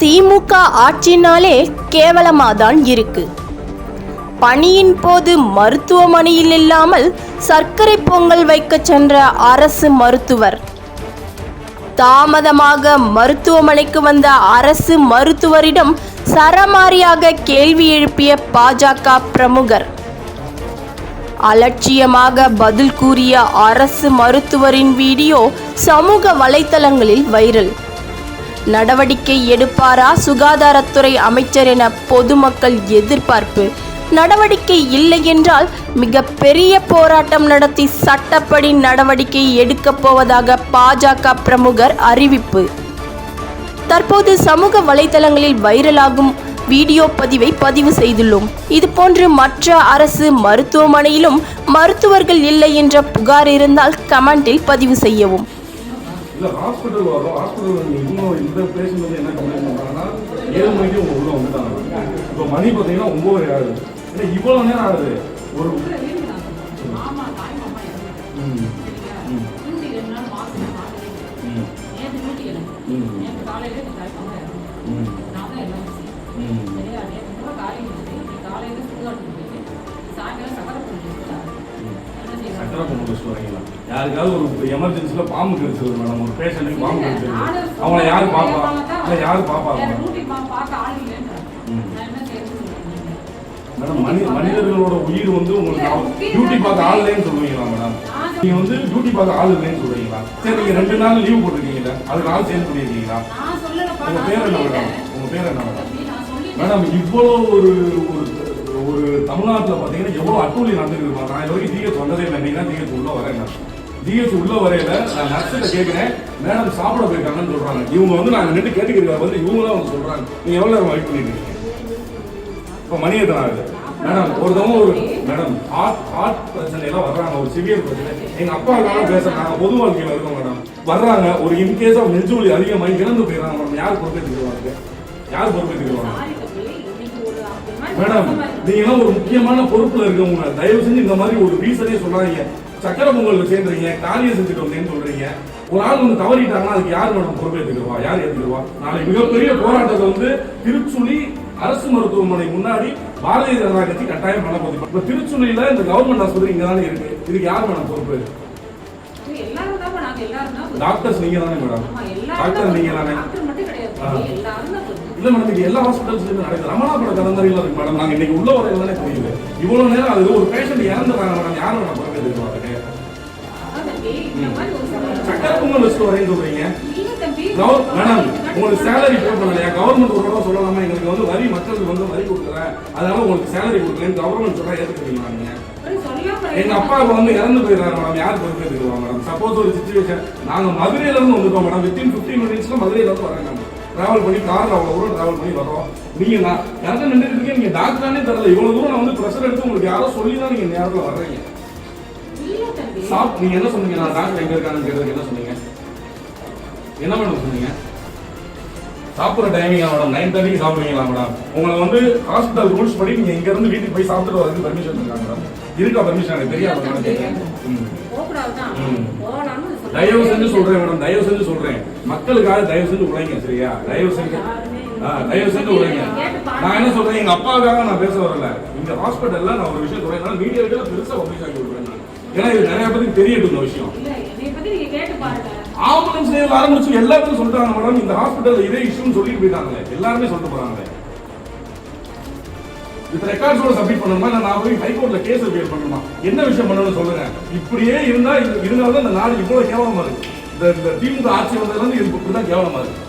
திமுக ஆட்சினாலே கேவலமாதான் இருக்கு. பணியின் போது மருத்துவமனையில் இல்லாமல் சர்க்கரை பொங்கல் வைக்க சென்ற அரசு மருத்துவர். தாமதமாக மருத்துவமனைக்கு வந்த அரசு மருத்துவரிடம் சரமாரியாக கேள்வி எழுப்பிய பாஜக பிரமுகர். அலட்சியமாக பதில் கூறிய அரசு மருத்துவரின் வீடியோ சமூக வலைத்தளங்களில் வைரல். நடவடிக்கை எடுப்பாரா சுகாதாரத்துறை அமைச்சர் என பொதுமக்கள் எதிர்பார்ப்பு? நடவடிக்கை இல்லை என்றால் மிக பெரிய போராட்டம் நடத்தி சட்டப்படி நடவடிக்கை எடுக்கப் போவதாக பாஜக பிரமுகர் அறிவிப்பு. தற்போது சமூக வலைதளங்களில் வைரலாகும் வீடியோ பதிவை பதிவு செய்துள்ளோம். இதுபோன்று மற்ற அரசு மருத்துவமனையிலும் மருத்துவர்கள் இல்லை என்ற புகார் இருந்தால் கமெண்டில் பதிவு செய்யவும். இல்ல ஹாஸ்பிட்டல் வரோம். ஹாஸ்பிட்டல் இன்னும் இந்த பேஷண்ட் வந்து என்ன கம்ப்ளைண்ட் பண்றாங்கன்னா ஏழு மணிக்கு உங்க உள்ள வந்துட்டாங்க. இப்போ மணி பார்த்தீங்கன்னா ஒன்பது ஆகுது. ஏன்னா இவ்வளவு நேரம் ஆகுது. ஒரு ம், ம், ம், ம், ம், ம். சக்கரை பொங்கல் வச்சுட்டு வரீங்களா யாருக்காவது ஒரு எமர்ஜென்சில பாம்பு கடிச்சிருது மேடம் ஒரு பேஷண்ட்டுக்கு பாம்பு கடிச்சிருது அவங்கள யாரு பாப்பா? இல்ல யாரு பாப்பாங்க மேடம் மனி மனிதர்களோட உயிர் வந்து உங்களுக்கு டியூட்டி பார்க்க ஆள் இல்லைன்னு சொல்லுவீங்களா மேடம்? நீங்க வந்து டியூட்டி பார்க்க ஆள் இல்லைன்னு சொல்றீங்களா சரி நீங்க ரெண்டு நாள் லீவ் போட்டிருக்கீங்களா அதுக்கு ஆள் சேர்ந்து பண்ணியிருக்கீங்களா உங்க பேர் என்ன மேடம்? உங்க பேர் என்ன மேடம்? மேடம் இவ்வளோ ஒரு ஒரு ஒரு தமிழ்நாட்டில் பார்த்தீங்கன்னா எவ்வளோ அட்டூலி நடந்துருக்கு நான் இது வரைக்கும் டிஎஸ் வந்ததே இல்லை. நீங்கள் தான் டிஎஸ் உள்ள வரேன் டிஎஸ் உள்ள வரையில நான் நர்ஸில் கேட்குறேன் மேடம் சாப்பிட போயிருக்காங்கன்னு சொல்றாங்க. இவங்க வந்து நாங்கள் நின்று கேட்டுக்கிறத வந்து இவங்க தான் வந்து சொல்றாங்க. நீங்கள் எவ்வளோ நேரம் வெயிட் பண்ணிட்டு இருக்கீங்க? இப்போ மணி எத்தனை ஆகுது மேடம் ஒருத்தவங்க ஒரு மேடம் ஹார்ட் ஹார்ட் பிரச்சனை எல்லாம் வர்றாங்க. ஒரு சிவியர் பிரச்சனை. எங்கள் அப்பா காலம் பேசுறாங்க பொது வாழ்க்கையில இருக்கோம் மேடம் வர்றாங்க. ஒரு இன்கேஸ் ஆஃப் நெஞ்சு வலி அதிகமாக இறந்து போயிடறாங்க மேடம் யார் பொறுப்பேற்றுக்குவாங்க யார் பொறுப்பேற்றுக்குவாங்க மேடம் நீங்க ஒரு முக்கியமான பொறுப்புல இருக்கவங்க. தயவு செஞ்சு இந்த மாதிரி ஒரு ரீசனே சொல்லாதீங்க. சக்கரை பொங்கல் சேர்ந்துறீங்க காரியம் செஞ்சுட்டு வந்தேன்னு சொல்றீங்க. ஒரு ஆள் வந்து தவறிட்டாங்கன்னா அதுக்கு யார் மேடம் பொறுப்பேற்றுக்குவா யார் ஏற்றுக்குவா நாளை மிகப்பெரிய போராட்டத்தை வந்து திருச்சுழி அரசு மருத்துவமனை முன்னாடி பாரதிய ஜனதா கட்சி கட்டாயம் பண்ண போகுது. இப்ப திருச்சுழியில இந்த கவர்மெண்ட் ஆஸ்பத்திரி இங்க தானே இருக்கு. இதுக்கு யார் மேடம் பொறுப்பு? டாக்டர்ஸ் நீங்க தானே மேடம். டாக்டர் நீங்க தானே இல்ல மேடம் இது எல்லா ஹாஸ்பிட்டல்ஸ்லயும் நடக்குது ரமணாபுர கலந்தரையில இருக்கு மேடம் நாங்க இன்னைக்கு உள்ள வரையில தானே தெரியுது இவ்வளவு நேரம் அது ஒரு பேஷண்ட் இறந்துறாங்க மேடம் யாரும் மேடம் பக்கத்துல இருக்குவாங்க சக்கரை பொங்கல் வச்சுட்டு வரேன்னு சொல்றீங்க. மேடம் உங்களுக்கு சேலரி பே பண்ணலையா? கவர்மெண்ட் ஒரு தடவை சொல்லலாமா? எங்களுக்கு வந்து வரி மக்களுக்கு வந்து வரி கொடுக்குறேன். அதனால உங்களுக்கு சேலரி கொடுக்குறேன்னு கவர்மெண்ட் சொன்னா ஏத்துக்கிறீங்களா நீங்க? எங்க அப்பா வந்து இறந்து போயிடுறாரு மேடம் யார் பொறுப்பேற்றுக்குவா மேடம் சப்போஸ் ஒரு சுச்சுவேஷன் நாங்க மதுரையில இருந்து வந்துட்டோம் மேடம் வித்தின் பிப்டீன் மினிட்ஸ்ல மதுரையில இருந்து மேடம் டிராவல் பண்ணி கார்ல அவ்வளவு தூரம் டிராவல் பண்ணி வரோம் நீங்க நான் யாரும் நின்றுட்டு இருக்கீங்க? நீங்க டாக்டரானே தெரியல. இவ்வளவு தூரம் நான் வந்து ப்ரெஷர் எடுத்து உங்களுக்கு யாரோ சொல்லி தான் நீங்க நேரத்துல வர்றீங்க. சாப் நீங்க என்ன சொன்னீங்க? நான் டாக்டர் எங்க இருக்காங்கன்னு கேட்டதுக்கு என்ன சொன்னீங்க? என்ன மேடம் சொன்னீங்க? சாப்பிட்ற டைமிங்கா மேடம் நைன் தேர்ட்டிக்கு சாப்பிடுவீங்களா மேடம் உங்களை வந்து ஹாஸ்பிட்டல் ரூல்ஸ் படி நீங்க இங்க இருந்து வீட்டுக்கு போய் சாப்பிட்டு வரதுக்கு பர்மிஷன் இருக்காங்க மேடம் இருக்கா பர்மிஷன் எனக்கு தெரியாது மேடம். தயவு செஞ்சு சொல்றேன் மேடம் தயவு செஞ்சு சொல்றேன். மக்களுக்காக தயவு செஞ்சு உழைங்க சரியா? தயவு செஞ்சு. தயவு செஞ்சு உழைங்க. நான் என்ன சொல்றேன்? எங்க அப்பாவுக்காக நான் பேச வரல. இந்த ஹாஸ்பிட்டல்ல நான் ஒரு விஷயம் சொல்றேன். மீடியா கிட்ட பெருசா பப்ளிக் ஆக்கி விடுறேன். ஏன்னா இது நிறைய பேருக்கு தெரியட்டும் இந்த விஷயம். ஆம்புலன்ஸ் ஆரம்பிச்சு எல்லாருமே சொல்றாங்க மேடம். இந்த ஹாஸ்பிட்டல் இதே இஷ்யூன்னு சொல்லிட்டு போயிட்டாங்களே எல்லாருமே சொல்லிட்டு போறாங்களே இந்த ரெக்கார்ட்ஸோட சப்மிட் பண்ணணுமா? இல்லை நான் போய் ஹைகோர்ட்ல கேஸ் அப்பியர் பண்ணணுமா என்ன விஷயம் பண்ணணும்னு சொல்லுங்க இப்படியே இருந்தா இருந்தால் இருந்தாலும் இந்த நாடு இவ்வளவு கேவலமாக இருக்குது இந்த இந்த திமுக ஆட்சி வந்ததுலேருந்து இது இது இப்படிதான் கேவலமாக இருக்குது